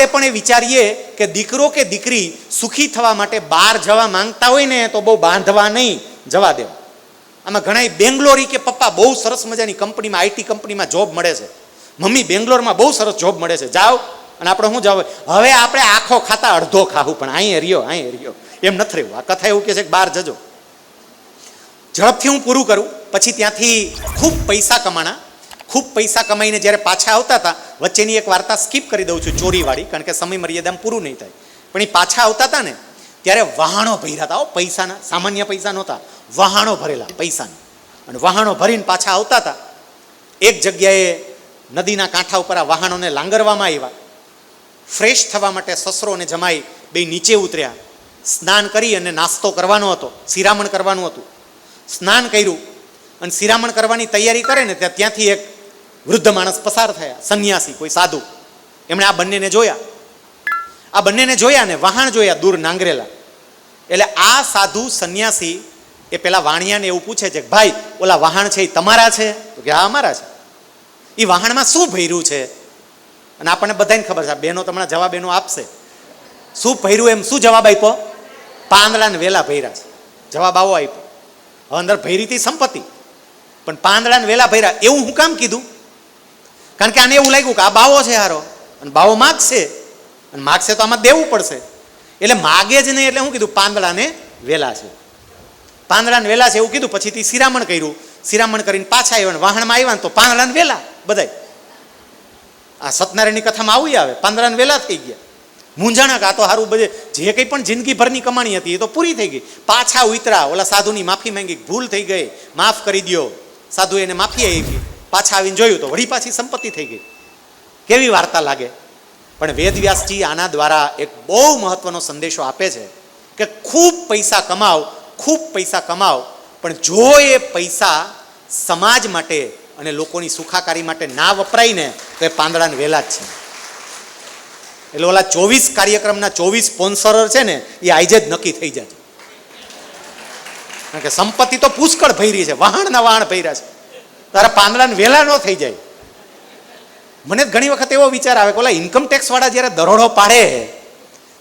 આપણે પણ એ વિચારીએ કે દીકરો કે દીકરી સુખી થવા માટે બહાર જવા માંગતા હોય ને તો બહુ બાંધવા નહીં, જવા દેવા. આમાં ઘણા બેંગ્લોરી કે પપ્પા બહુ સરસ મજાની કંપનીમાં આઈટી કંપનીમાં જોબ મળે છે. મમ્મી બેંગ્લોરમાં બહુ સરસ જોબ મળે છે. જાઓ અને આપણે શું જાવ હવે આપણે આખો ખાતા અડધો ખાવું, પણ અહીં રહ્યો અહીં રહ્યો. એમ નથી રહ્યું આ કથા એવું કહે છે કે બહાર જજો. ઝડપથી હું પૂરું કરું. પછી ત્યાંથી ખૂબ પૈસા કમાણા. ખૂબ પૈસા કમાઈને જ્યારે પાછા આવતા હતા, વચ્ચેની એક વાર્તા સ્કીપ કરી દઉં છું ચોરીવાળી, કારણ કે સમય મર્યાદામાં પૂરું નહીં થાય. પણ એ પાછા આવતા હતા ને, ત્યારે વહાણો ભર્યા હતા પૈસાના, સામાન્ય પૈસા નહોતા, વહાણો ભરેલા પૈસાના. અને વહાણો ભરીને પાછા આવતા હતા, એક જગ્યાએ નદીના કાંઠા ઉપર આ વહાણોને લાંગરવામાં આવ્યા. ફ્રેશ થવા માટે સસરો અને જમાઈ બે નીચે ઉતર્યા. સ્નાન કરી અને નાસ્તો કરવાનો હતો, શિરામણ કરવાનું હતું. સ્નાન કર્યું અને શિરામણ કરવાની તૈયારી કરે ને, ત્યાં ત્યાંથી એક વૃદ્ધ માણસ પસાર થયા. સંન્યાસી, કોઈ સાધુ. એમણે આ બંનેને જોયા. આ બંનેને જોયા ને વહાણ જોયા દૂર નાંગરેલા. એટલે આ સાધુ સંન્યાસી એ પેલા વાણિયાને એવું પૂછે છે કે, ભાઈ, ઓલા વહાણ છે એ તમારા છે? તો કે, હા, અમારા છે. એ વહાણમાં શું ભર્યું છે? અને આપણને બધાને ખબર છે બહેનો તમને જવાબ એનો આપશે. શું ભર્યું એમ? શું જવાબ આપ્યો? પાંદડા ને વેલા ભર્યા છે. જવાબ આવો આપ્યો. અંદર ભૈરી હતી સંપત્તિ. પણ પાંદડા ને વેલા ભર્યા. એવું હું કામ કીધું? કારણ કે આને એવું લાગ્યું કે આ બાવો છે હારો. અને બાવો માગશે. અને માગશે તો આમાં દેવું પડશે. એટલે માગે જ નહીં એટલે હું કીધું, પાંદડાને વેલા છે. પાંદડાને વેલા છે એવું કીધું. પછી તે શિરામણ કર્યું. શિરામણ કરીને પાછા આવ્યા ને વાહણમાં આવ્યા ને તો પાંદડાને વેલા, બધાય. આ સત્યનારાયણની કથામાં આવું આવે. પાંદડાને વેલા થઈ ગયા. મૂંઝાણા આ તો સારું બધે, જે કંઈ પણ જિંદગીભરની કમાણી હતી એ તો પૂરી થઈ ગઈ. પાછા ઉતરા. ઓલા સાધુની માફી માંગી, ભૂલ થઈ ગઈ. માફ કરી દ્યો. સાધુ એને માફી આપી. પાછા આવીને જોયું તો વળી પાછી સંપત્તિ થઈ ગઈ. કેવી વાર્તા લાગે? પણ વેદવ્યાસજી આના દ્વારા એક બહુ મહત્વનો સંદેશો આપે છે કે ખૂબ પૈસા કમાવ, ખૂબ પૈસા કમાવ, પણ જો એ પૈસા સમાજ માટે અને લોકોની સુખાકારી માટે ના વપરાય ને તો એ પાંદડાને વેલા જ છે. એટલે ઓલા ચોવીસ કાર્યક્રમના ચોવીસ સ્પોન્સરર છે ને, એ આજે જ નક્કી થઈ જાય કારણ કે સંપત્તિ તો પુષ્કળ ભૈરી છે વાહણના વહાણ ભર્યા છે. તારા પાંદડાને વહેલા ન થઈ જાય. મને ઘણી વખત એવો વિચાર આવે કે ઓલા ઇન્કમ ટેક્સ વાળા જ્યારે દરોડો પાડે,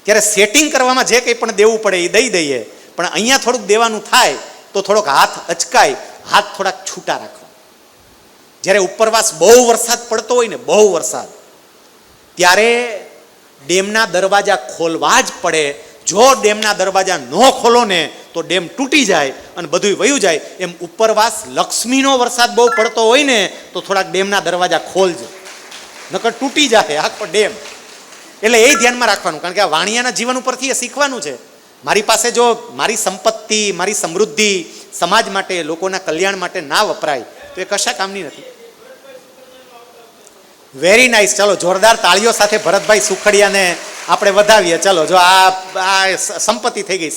ત્યારે સેટિંગ કરવામાં જે કંઈ પણ દેવું પડે એ દઈ દઈએ. પણ અહીંયા થોડુંક દેવાનું થાય, તો થોડોક હાથ અચકાય, હાથ થોડાક છૂટા રાખવા જ્યારે ઉપરવાસ બહુ વરસાદ પડતો હોય ને, બહુ વરસાદ, ત્યારે ડેમના દરવાજા ખોલવા જ પડે. જો ડેમના દરવાજા ન ખોલો ને તો ડેમ તૂટી જાય અને બધું વયું જાય. એમ ઉપરવાસ લક્ષ્મીનો વરસાદ બહુ પડતો હોય ને, તો થોડાક ડેમના દરવાજા ખોલજો. નકર તૂટી જાય આખો ડેમ. એટલે એ ધ્યાનમાં રાખવાનું, કારણ કે આ વાણિયાના જીવન ઉપરથી એ શીખવાનું છે. મારી પાસે જો મારી સંપત્તિ, મારી સમૃદ્ધિ સમાજ માટે, લોકોના કલ્યાણ માટે ના વપરાય, તો એ કશા કામની નથી. વેરી નાઇસ ચાલો, જોરદાર તાળીઓ સાથે ભરતભાઈ સુખડિયાને આપણે વધાવીએ. ચલો, જો આ આ સંપત્તિ થઈ ગઈ.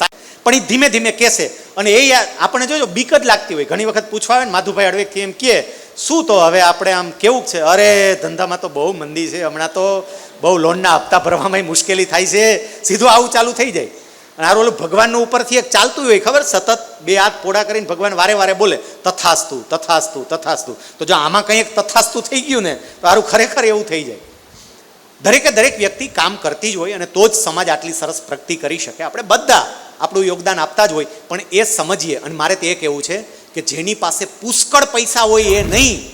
પણ એ ધીમે ધીમે કહેશે અને એ આપણે જોજો, બીક જ લાગતી હોય. ઘણી વખત પૂછવા આવે ને, માધુભાઈ અડવેકથી એમ કહે, શું તો હવે આપણે આમ કેવું છે? અરે, ધંધામાં તો બહુ મંદી છે. હમણાં તો બહુ લોનના હપ્તા ભરવામાં મુશ્કેલી થાય છે. સીધું આવું ચાલુ થઈ જાય. અને આ ઓલું ભગવાનનું ઉપરથી એક ચાલતું હોય, ખબર? સતત બે હાથ પોડા કરીને ભગવાન વારે વારે બોલે, તથાસ્તુ તથાસ્તુ તથાસ્તુ. તો જો આમાં કંઈ એક તથાસ્તુ થઈ ગયું ને, તો આરું ખરેખર એવું થઈ જાય. દરેકે દરેક વ્યક્તિ કામ કરતી જ હોય અને તો જ સમાજ આટલી સરસ પ્રગતિ કરી શકે. આપણે બધા આપણું યોગદાન આપતા જ હોય, પણ એ સમજીએ. અને મારે તે કહેવું છે કે જેની પાસે પુષ્કળ પૈસા હોય એ નહીં,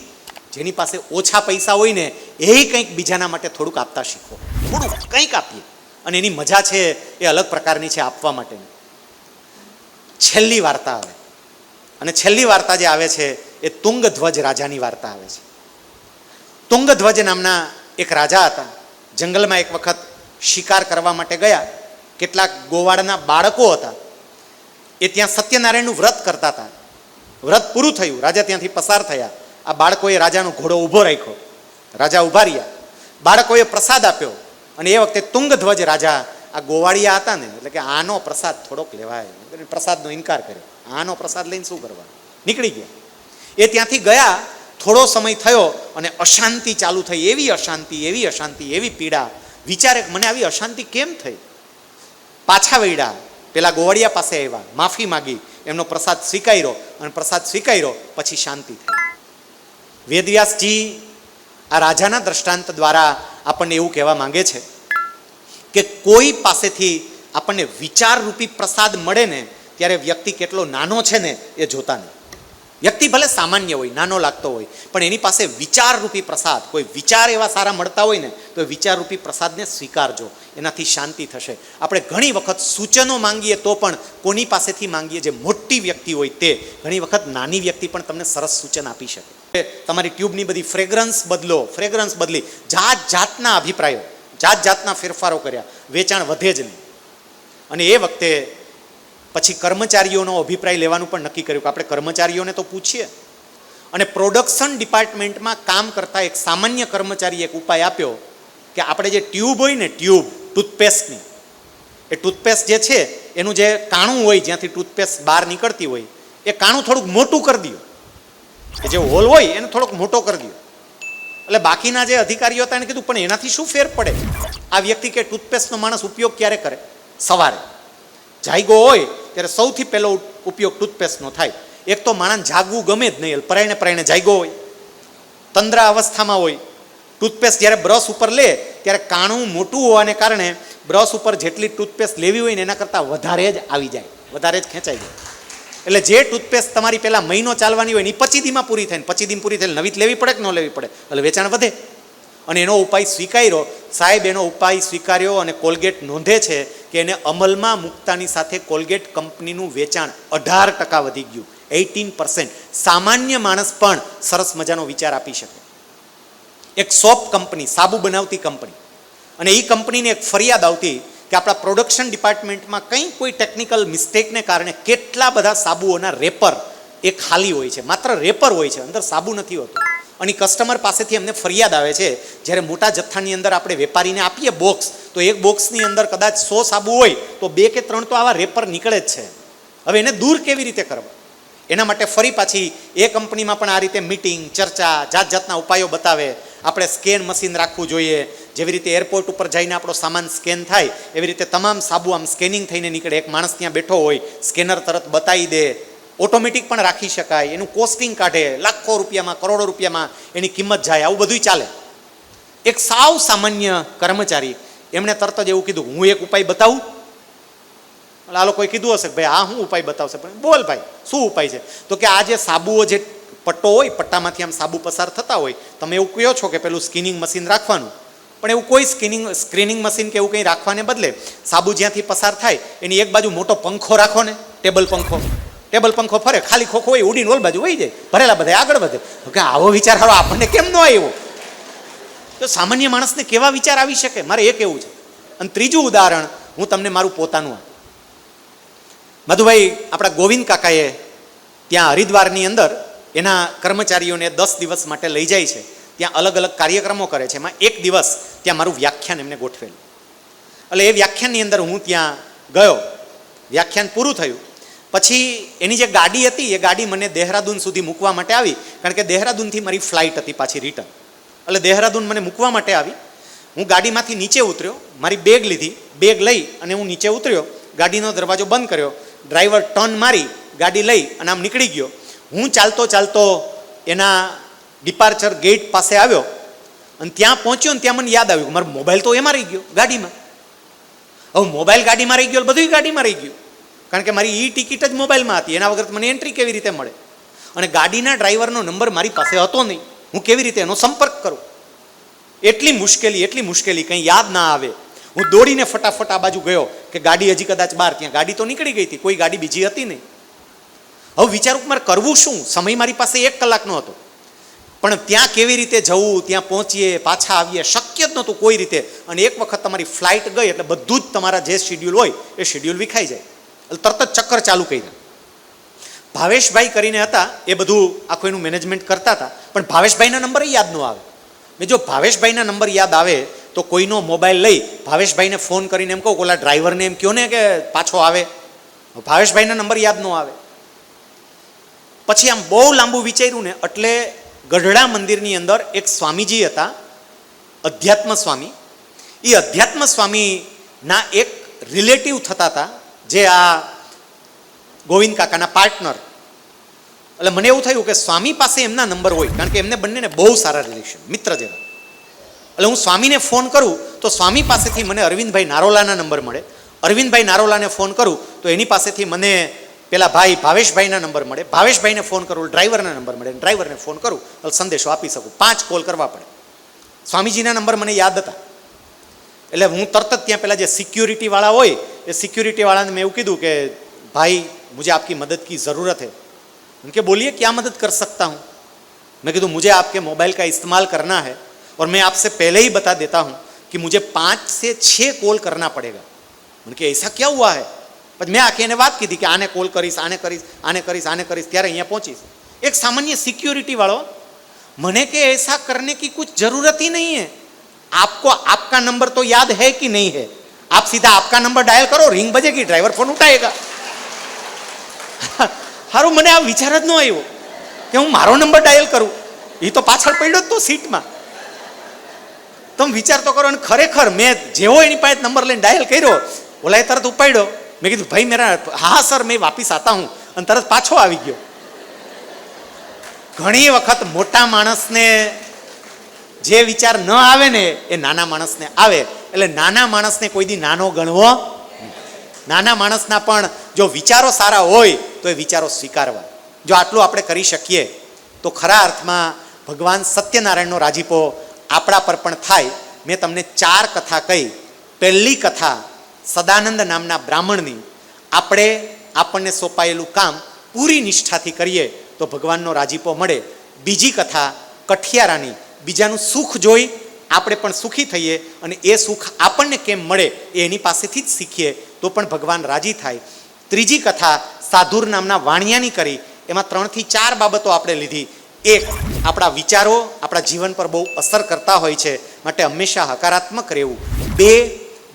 જેની પાસે ઓછા પૈસા હોય ને એ કંઈક બીજાના માટે થોડુંક આપતા શીખો. થોડુંક, કંઈક આપીએ. અને એની મજા છે એ અલગ પ્રકારની છે આપવા માટેની. છેલ્લી વાર્તા આવે. અને છેલ્લી વાર્તા જે આવે છે એ તુંગધ્વજ રાજાની વાર્તા આવે છે. તુંગધ્વજ નામના એક રાજા હતા. જંગલમાં એક વખત શિકાર કરવા માટે ગયા. કેટલાક ગોવાળના બાળકો હતા. એ ત્યાં સત્યનારાયણનું વ્રત કરતા હતા. વ્રત પૂરું થયું. રાજા ત્યાંથી પસાર થયા. આ બાળકોએ રાજાનો ઘોડો ઊભો રાખ્યો. રાજા ઊભા રહ્યા. બાળકોએ પ્રસાદ આપ્યો અને એ વખતે તુંગધ્વજ રાજા આ ગોવાળિયા હતા ને, એટલે કે આનો પ્રસાદ થોડોક લેવાય. પ્રસાદનો ઇનકાર કર્યો. આનો પ્રસાદ લઈને શું કરવા નીકળી ગયા. એ ત્યાંથી ગયા થોડો સમય થયો અને અશાંતિ ચાલુ થઈ. એવી અશાંતિ એવી અશાંતિ, એવી પીડા. વિચારે, મને આવી અશાંતિ કેમ થઈ? પાછા વળ્યા. પેલા ગોવાળિયા પાસે આવ્યા. માફી માગી. એમનો પ્રસાદ સ્વીકાર્યો અને પ્રસાદ સ્વીકાર્યો, પછી શાંતિ થઈ. વેદવ્યાસજી આ રાજાના દ્રષ્ટાંત દ્વારા આપણને એવું કહેવા માંગે છે કે કોઈ પાસેથી આપણને વિચારરૂપી પ્રસાદ મળે ને, ત્યારે વ્યક્તિ કેટલો નાનો છે ને, એ જોતા નહીં. વ્યક્તિ ભલે સામાન્ય હોય, નાનો લાગતો હોય, પણ એની પાસે વિચારરૂપી પ્રસાદ, કોઈ વિચાર એવા સારા મળતા હોય ને, તો એ વિચારરૂપી પ્રસાદને સ્વીકારજો. એનાથી શાંતિ થશે. આપણે ઘણી વખત સૂચનો માંગીએ તો પણ કોની પાસેથી માંગીએ જે મોટી વ્યક્તિ હોય તે, ઘણી વખત નાની વ્યક્તિ પણ તમને સરસ સૂચન આપી શકે. તમારી ટ્યુબની બધી ફ્રેગ્રન્સ બદલો, ફ્રેગ્રન્સ બદલી જાત જાતના અભિપ્રાયો જાત જાતના ફેરફારો કર્યા, વેચાણ વધે જ નહીં. અને એ વખતે પછી કર્મચારીઓનો અભિપ્રાય લેવાનું પણ નક્કી કર્યું કે આપણે કર્મચારીઓને તો પૂછીએ. અને પ્રોડક્શન ડિપાર્ટમેન્ટમાં કામ કરતા એક સામાન્ય કર્મચારીએ એક ઉપાય આપ્યો કે આપણે જે ટ્યુબ હોય ને ટ્યુબ ટૂથપેસ્ટની એ ટૂથપેસ્ટ જે છે, એનું જે કાણું હોય જ્યાંથી ટૂથપેસ્ટ બહાર નીકળતી હોય, એ કાણું થોડુંક મોટું કરી દો એ જે હોલ હોય એને થોડોક મોટો કરી દો એટલે બાકીના જે અધિકારીઓ હતા એને કીધું, પણ એનાથી શું ફેર પડે? આ વ્યક્તિ કે ટૂથપેસ્ટનો માણસ ઉપયોગ ક્યારે કરે? સવારે. જાયગો હોય ત્યારે સૌથી પહેલો ઉપયોગ ટૂથપેસ્ટનો થાય. એક તો માણસ જાગવું ગમે જ નહીં, પરાયણે પરાયણે જાગ્યો હોય, તંદ્રા અવસ્થામાં હોય. ટૂથપેસ્ટ જ્યારે બ્રશ ઉપર લે, ત્યારે કાણું મોટું હોવાને કારણે બ્રશ ઉપર જેટલી ટૂથપેસ્ટ લેવી હોય ને એના કરતાં વધારે જ આવી જાય, વધારે જ ખેંચાઈ જાય. એટલે જે ટૂથપેસ્ટ તમારી પહેલાં મહિનો ચાલવાની હોય ને એ પચી દીમાં પૂરી થાય ને, પચી દીમ પૂરી થાય નવી જ લેવી પડે કે ન લેવી પડે? એટલે વેચાણ વધે. અને એનો ઉપાય સ્વીકાર્યો. સાહેબ, એનો ઉપાય સ્વીકાર્યો અને કોલગેટ નોંધે છે. કે એને અમલમાં મૂકતાની સાથે કોલગેટ કંપનીનું વેચાણ અઢાર ટકા વધી ગયું. Eighteen percent. સામાન્ય માણસ પણ સરસ મજાનો વિચાર આપી શકે. એક સોપ કંપની, સાબુ બનાવતી કંપની. અને એ કંપનીને એક ફરિયાદ આવતી કે આપણા પ્રોડક્શન ડિપાર્ટમેન્ટમાં કંઈ કોઈ ટેકનિકલ મિસ્ટેકને કારણે કેટલા બધા સાબુઓના રેપર એ ખાલી હોય છે. માત્ર રેપર હોય છે. અંદર સાબુ નથી હોતું. અને કસ્ટમર પાસેથી અમને ફરિયાદ આવે છે, જ્યારે મોટા જથ્થાની અંદર આપણે વેપારીને આપીએ બોક્સ તો એક બોક્સની અંદર કદાચ સો સાબુ હોય, તો બે કે ત્રણ તો આવા રેપર નીકળે જ છે. હવે એને દૂર કેવી રીતે કરવા? એના માટે ફરી પાછી એ કંપનીમાં પણ આ રીતે મિટિંગ ચર્ચા જાત જાતના ઉપાયો બતાવે. આપણે સ્કેન મશીન રાખવું જોઈએ. જેવી રીતે એરપોર્ટ ઉપર જઈને આપણો સામાન સ્કેન થાય, એવી રીતે તમામ સાબુ આમ સ્કેનિંગ થઈને નીકળે. એક માણસ ત્યાં બેઠો હોય સ્કેનર તરત બતાવી દે. ઓટોમેટિક પણ રાખી શકાય, એનું કોસ્ટિંગ કાઢે, લાખો રૂપિયામાં, કરોડો રૂપિયામાં એની કિંમત જાય, આવું બધું ચાલે. એક સાવ સામાન્ય કર્મચારી, એમણે તરત જ એવું કીધું, હું એક ઉપાય બતાવું? આ લોકોએ કીધું હશે ભાઈ આ હું ઉપાય બતાવશે. પણ બોલ ભાઈ, શું ઉપાય છે? તો કે આ જે સાબુઓ જે પટ્ટો હોય, પટ્ટામાંથી આમ સાબુ પસાર થતા હોય, તમે એવું કહો છો કે પેલું સ્કિનિંગ મશીન રાખવાનું? પણ એવું કોઈ સ્કિનિંગ સ્ક્રીનિંગ મશીન કે એવું કંઈ રાખવાને બદલે સાબુ જ્યાંથી પસાર થાય, એની એક બાજુ મોટો પંખો રાખો ને ટેબલ પંખો. ટેબલ પંખો ફરે, ખાલી ખોખો હોય, ઉડીને ઓલ બાજુ વહી જાય, ભરેલા બધા આગળ વધે. કે આવો વિચાર હારો આપણને કેમ ન આવ્યો? તો સામાન્ય માણસને કેવા વિચાર આવી શકે? મારે એ કેવું છે. અને ત્રીજું ઉદાહરણ હું તમને મારું પોતાનું મધુભાઈ, આપણા ગોવિંદ કાકાએ ત્યાં હરિદ્વારની અંદર એના કર્મચારીઓને દસ દિવસ માટે લઈ જાય છે. ત્યાં અલગ અલગ કાર્યક્રમો કરે છે. એમાં એક દિવસ ત્યાં મારું વ્યાખ્યાન એમને ગોઠવેલું. એટલે એ વ્યાખ્યાનની અંદર હું ત્યાં ગયો. વ્યાખ્યાન પૂરું થયું. પછી એની જે ગાડી હતી, એ ગાડી મને દેહરાદૂન સુધી મૂકવા માટે આવી, કારણ કે દહેરાદૂનથી મારી ફ્લાઇટ હતી પાછી રિટર્ન. એટલે દહેરાદૂન મને મૂકવા માટે આવી. હું ગાડીમાંથી નીચે ઉતર્યો, મારી બેગ લીધી, બેગ લઈ અને હું નીચે ઉતર્યો, ગાડીનો દરવાજો બંધ કર્યો, ડ્રાઈવર ટર્ન મારી, ગાડી લઈ અને આમ નીકળી ગયો. હું ચાલતો ચાલતો એના ડિપાર્ચર ગેટ પાસે આવ્યો અને ત્યાં પહોંચ્યો ને ત્યાં મને યાદ આવ્યું મારો મોબાઈલ તો એમાં રહી ગયો ગાડીમાં. હવે મોબાઈલ ગાડીમાં રહી ગયો બધું ગાડીમાં રહી ગયું. કારણ કે મારી ઈ ટિકિટ જ મોબાઈલમાં હતી. એના વગર મને એન્ટ્રી કેવી રીતે મળે? અને ગાડીના ડ્રાઈવરનો નંબર મારી પાસે હતો નહીં. હું કેવી રીતે એનો સંપર્ક કરું? એટલી મુશ્કેલી એટલી મુશ્કેલી કંઈ યાદ ના આવે. હું દોડીને ફટાફટ આ બાજુ ગયો કે ગાડી હજી કદાચ બહાર ત્યાં. ગાડી તો નીકળી ગઈ હતી. કોઈ ગાડી બીજી હતી નહીં. હવે વિચારું મારે કરવું શું? સમય મારી પાસે એક કલાકનો હતો. પણ ત્યાં કેવી રીતે જવું, ત્યાં પહોંચીએ, પાછા આવીએ, શક્ય જ નહોતું કોઈ રીતે. અને એક વખત તમારી ફ્લાઇટ ગઈ એટલે બધું જ તમારા જે શેડ્યુલ હોય એ શેડ્યુલ વિખાઈ જાય. એટલે તરત જ ચક્કર ચાલુ કર્યા. ભાવેશભાઈ કરીને હતા, એ બધું આખું એનું મેનેજમેન્ટ કરતા હતા. પણ ભાવેશભાઈના નંબર યાદ ન આવે. મેં જો ભાવેશભાઈના નંબર યાદ આવે, તો કોઈનો મોબાઈલ લઈ ભાવેશભાઈને ફોન કરીને એમ કહું ઓલા ડ્રાઈવરને એમ કહો ને કે પાછો આવે. ભાવેશભાઈના નંબર યાદ ન આવે. પછી આમ બહુ લાંબુ વિચાર્યું ને, એટલે ગઢડા મંદિરની અંદર એક સ્વામીજી હતા અધ્યાત્મ સ્વામી એ અધ્યાત્મ સ્વામીના એક રિલેટિવ થતા હતા જે આ ગોવિંદ કાકાના પાર્ટનર એટલે મને એવું થયું કે સ્વામી પાસે એમના નંબર હોય, કારણ કે એમને બંનેને બહુ સારા રિલેશન મિત્ર જેવા. એટલે હું સ્વામીને ફોન કરું, તો સ્વામી પાસેથી મને અરવિંદભાઈ નારોલાના નંબર મળે. અરવિંદભાઈ નારોલાને ફોન કરું, તો એની પાસેથી મને પેલા ભાઈ ભાવેશભાઈના નંબર મળે. ભાવેશભાઈને ફોન કરું ડ્રાઈવરના નંબર મળે. ડ્રાઈવરને ફોન કરું સંદેશો આપી શકું. પાંચ કોલ કરવા પડે. સ્વામીજીના નંબર મને યાદ હતા. એટલે હું તરત જ ત્યાં પહેલાં જે સિક્યુરિટીવાળા હોય એ સિક્યુરિટીવાળાને મેં એવું કીધું કે ભાઈ મુજે આપકી મદદ કી ज़रूरत है उनके बोलिए क्या मदद कर सकता हूँ मैं कह दूँ मुझे आपके मोबाइल का इस्तेमाल करना है और मैं आपसे पहले ही बता देता हूँ कि मुझे पाँच से छः कॉल करना पड़ेगा उनके ऐसा क्या हुआ है પણ મેં આખી એને વાત કીધી કે આને કોલ કરીશ આને કરીશ આને કરીશ આને કરીશ ત્યારે અહીંયા પહોંચીશ એક સામાન્ય સિક્યુરિટીવાળો મને કે એસા કરને કી કુછ જરૂરત હી નહીં હૈ आपको आपका नंबर तो याद है कि नहीं है आप सीधा आपका नंबर डायल करो रिंग बजेगी ड्राइवर फोन उठाएगा હારું મને આ વિચાર જ ન આવ્યો કે હું મારો નંબર ડાયલ કરું એ તો પાછળ પડ્યો જ તો સીટમાં તમે વિચાર તો કરો અને ખરેખર મેં જેવો એની પાસે નંબર લઈને ડાયલ કર્યો ઓલાએ તરત ઉપાડ્યો મેં કીધું ભાઈ મેરા હા સર મેં વાપિસ આતા હું અને તરત પાછો આવી ગયો ઘણી વખત મોટા માણસને જે વિચાર ન આવે ને એ નાના માણસને આવે. એટલે નાના માણસને કોઈ દી નાનો ગણવો નાના માણસના પણ જો વિચારો સારા હોય, તો એ વિચારો સ્વીકારવા. જો આટલું આપણે કરી શકીએ, તો ખરા અર્થમાં ભગવાન સત્યનારાયણનો રાજીપો આપણા પર પણ થાય. મેં તમને ચાર કથા કહી. પહેલી કથા સદાનંદ નામના બ્રાહ્મણની. આપણે આપણને સોંપાયેલું કામ પૂરી નિષ્ઠાથી કરીએ તો ભગવાનનો રાજીપો મળે. બીજી કથા કઠિયારાની. બીજાનું સુખ જોઈ આપણે પણ સુખી થઈએ અને એ સુખ આપણને કેમ મળે એ એની પાસેથી જ શીખીએ, તો પણ ભગવાન રાજી થાય. ત્રીજી કથા સાધુર નામના વાણિયાની કરી. એમાં ત્રણથી ચાર બાબતો આપણે લીધી. એક, આપણા વિચારો આપણા જીવન પર બહુ અસર કરતા હોય છે, માટે હંમેશા હકારાત્મક રહેવું. બે,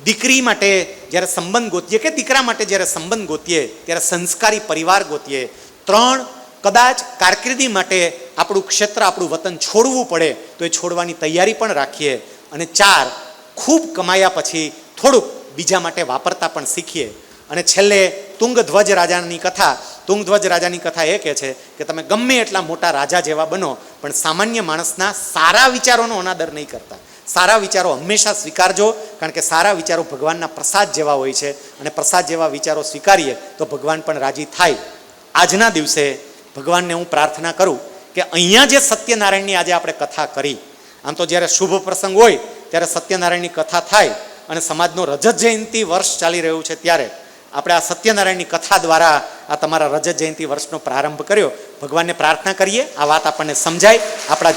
દીકરી માટે જ્યારે સંબંધ ગોતીએ કે દીકરા માટે જ્યારે સંબંધ ગોતીએ, ત્યારે સંસ્કારી પરિવાર ગોતીએ. ત્રણ, કદાચ કારકિર્દી માટે આપણું ક્ષેત્ર, આપણું વતન છોડવું પડે, તો એ છોડવાની તૈયારી પણ રાખીએ અને ચાર, ખૂબ કમાયા પછી થોડુંક બીજા માટે વાપરતા પણ શીખીએ. અને છેલ્લે તુંગધ્વજ રાજાની કથા. તુંગધ્વજ રાજાની કથા એ કહે છે કે તમે ગમે એટલા મોટા રાજા જેવા બનો, પણ સામાન્ય માણસના સારા વિચારોનો અનાદર નહીં કરતા. સારા વિચારો હંમેશા સ્વીકારજો, કારણ કે સારા વિચારો ભગવાનના પ્રસાદ જેવા હોય છે. અને પ્રસાદ જેવા વિચારો સ્વીકારીએ, તો ભગવાન પણ રાજી થાય. આજના દિવસે ભગવાનને હું પ્રાર્થના કરું કે અહીંયા જે સત્યનારાયણની આજે આપણે કથા કરી, આમ તો જ્યારે શુભ પ્રસંગ હોય ત્યારે સત્યનારાયણની કથા થાય અને સમાજનો રજત જયંતિ વર્ષ ચાલી રહ્યું છે ત્યારે આપણે આ સત્યનારાયણની કથા દ્વારા આ તમારા રજત જયંતિ વર્ષનો પ્રારંભ કર્યો. ભગવાનને પ્રાર્થના કરીએ, આ વાત આપણને સમજાય. આપણા